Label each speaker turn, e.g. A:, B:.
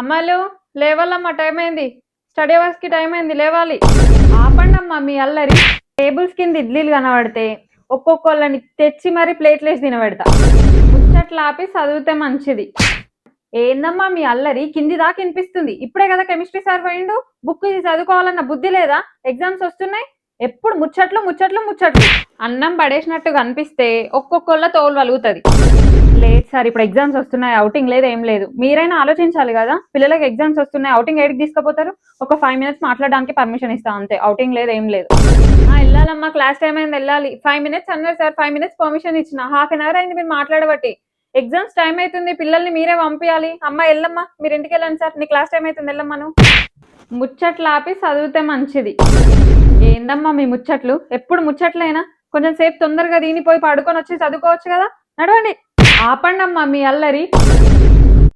A: అమ్మాయిలు లేవాలమ్మా టైం అయింది స్టడీ అవర్స్కి టైం అయింది లేవాలి. ఆపండి అమ్మా మీ అల్లరి. టేబుల్స్ కింద ఇడ్లీలు కనబడితే ఒక్కొక్కళ్ళని తెచ్చి మరి ప్లేట్లు వేసి తినబెడతా. ముచ్చట్లు ఆపి చదివితే మంచిది. ఏందమ్మా మీ అల్లరి? కింది దాకా వినిపిస్తుంది. ఇప్పుడే కదా కెమిస్ట్రీ సార్ పోయిండు? బుక్ ఇది చదువుకోవాలన్న బుద్ధి లేదా? ఎగ్జామ్స్ వస్తున్నాయి? ఎప్పుడు ముచ్చట్లు ముచ్చట్లు ముచ్చట్లు. అన్నం పడేసినట్టు కనిపిస్తే ఒక్కొక్కళ్ళ తోలు వలుగుతుంది. లేదు సార్ ఇప్పుడు ఎగ్జామ్స్ వస్తున్నాయి అవుటింగ్ లేదు ఏం లేదు. మీరైనా ఆలోచించాలి కదా? పిల్లలకి ఎగ్జామ్స్ వస్తున్నాయి అవుటింగ్ ఏడికి తీసుకుపోతారు? ఒక ఫైవ్ మినిట్స్ మాట్లాడడానికి పర్మిషన్ ఇస్తాం అంతే. అవుటింగ్ లేదు ఏం లేదు. ఆ, వెళ్ళాలమ్మా క్లాస్ టైం అయింది వెళ్ళాలి. ఫైవ్ మినిట్స్ అన్నారు సార్ ఫైవ్ మినిట్స్ పర్మిషన్ ఇచ్చిన. హాఫ్ అన్ అవర్ అయింది మీరు మాట్లాడబట్టి. ఎగ్జామ్స్ టైం అవుతుంది పిల్లల్ని మీరే పంపించాలి అమ్మ వెళ్ళమ్మా మీరు ఇంటికి వెళ్ళండి సార్. నీ క్లాస్ టైం అవుతుంది వెళ్ళమ్మను ముచ్చట్లు ఆపి చదివితే మంచిది. ఏందమ్మా మీ ముచ్చట్లు? ఎప్పుడు ముచ్చట్లైనా? కొంచెం సేపు తొందరగా దీనిపోయి పడుకొని వచ్చి చదువుకోవచ్చు కదా? నడవండి. ఆపండమ్మా మీ అల్లరి.